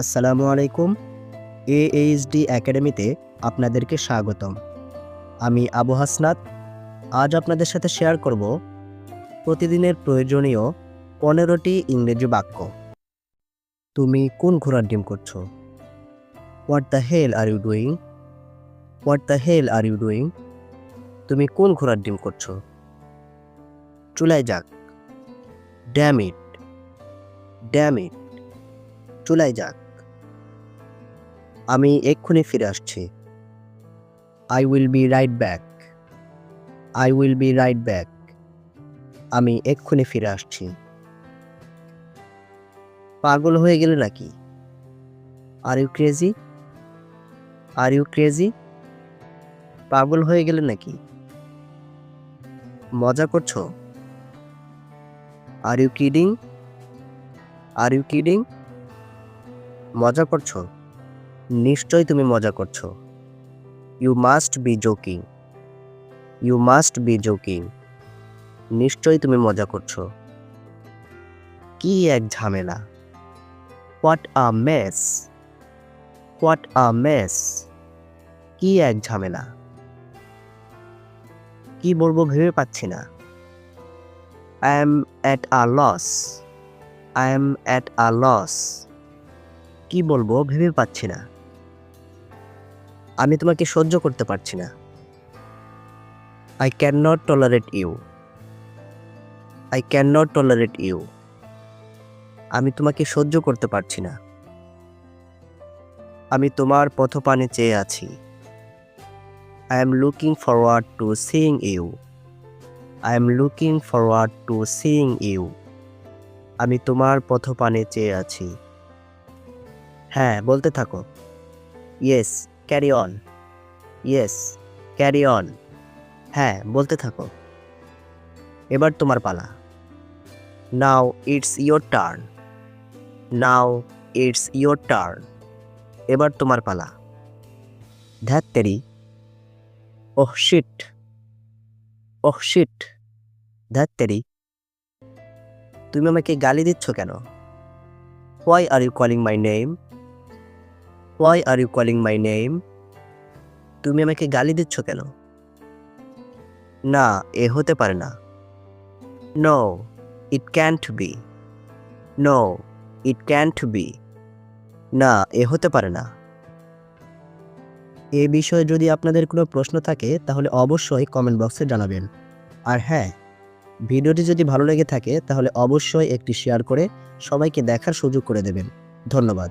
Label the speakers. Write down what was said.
Speaker 1: আসসালামু আলাইকুম, এএইচডি একাডেমিতে আপনাদেরকে স্বাগতম। আমি আবু হাসনাত, আজ আপনাদের সাথে শেয়ার করব প্রতিদিনের প্রয়োজনীয় পনেরোটি ইংরেজি বাক্য। তুমি কোন ঘোড়ার ডিম করছ? What the hell are you doing what the hell are you doing তুমি কোন ঘোড়ার ডিম করছ? চুলায় যাক। ড্যাম ইট ড্যাম ইট যাক। আমি এক্ষুনি ফিরে আসছি। I will be right back I will be right back আমি এক্ষুনি ফিরে আসছি। পাগল হয়ে গেলে নাকি? Are you crazy are you crazy পাগল হয়ে গেলে নাকি? মজা করছ? Are you kidding are you kidding মজা করছ? নিশ্চয় তুমি মজা করছ। You must be joking you must be joking নিশ্চয় তুমি মজা করছ। কি এক ঝামেলা। What a mess what a mess কি এক ঝামেলা। কি বলব ভেবে পাচ্ছি না। I am at a loss I am at a loss কি বলব ভেবে পাচ্ছি না। আমি তোমাকে সহ্য করতে পারছি না। I can not tolerate you I can not tolerate you আমি তোমাকে সহ্য করতে পারছি না। আমি তোমার পথপানে চেয়ে আছি। I am looking forward to seeing you I am looking forward to seeing you আমি তোমার পথপানে চেয়ে আছি। হ্যাঁ বলতে থাকো। Yes carry on yes carry on হ্যাঁ বলতে থাকো। এবার তোমার পালা। Now it's your turn now it's your turn এবার তোমার পালা। ধ্যাত, তেরি। Oh, shit. Oh, shit. ধ্যাত, তেরি। তুমি আমাকে গালি দিচ্ছ কেন? Why are you calling my name why are you calling my name তুমি আমাকে গালি দিচ্ছ কেন? না, এ হতে পারে না। No it can't be no it can't be না, এ হতে পারে না। এ বিষয়ে যদি আপনাদের কোনো প্রশ্ন থাকে, তাহলে অবশ্যই কমেন্ট বক্সে জানাবেন। আর হ্যাঁ ভিডিওটি যদি ভালো লেগে থাকে, তাহলে অবশ্যই একটি শেয়ার করে সবাইকে দেখার সুযোগ করে দেবেন। ধন্যবাদ।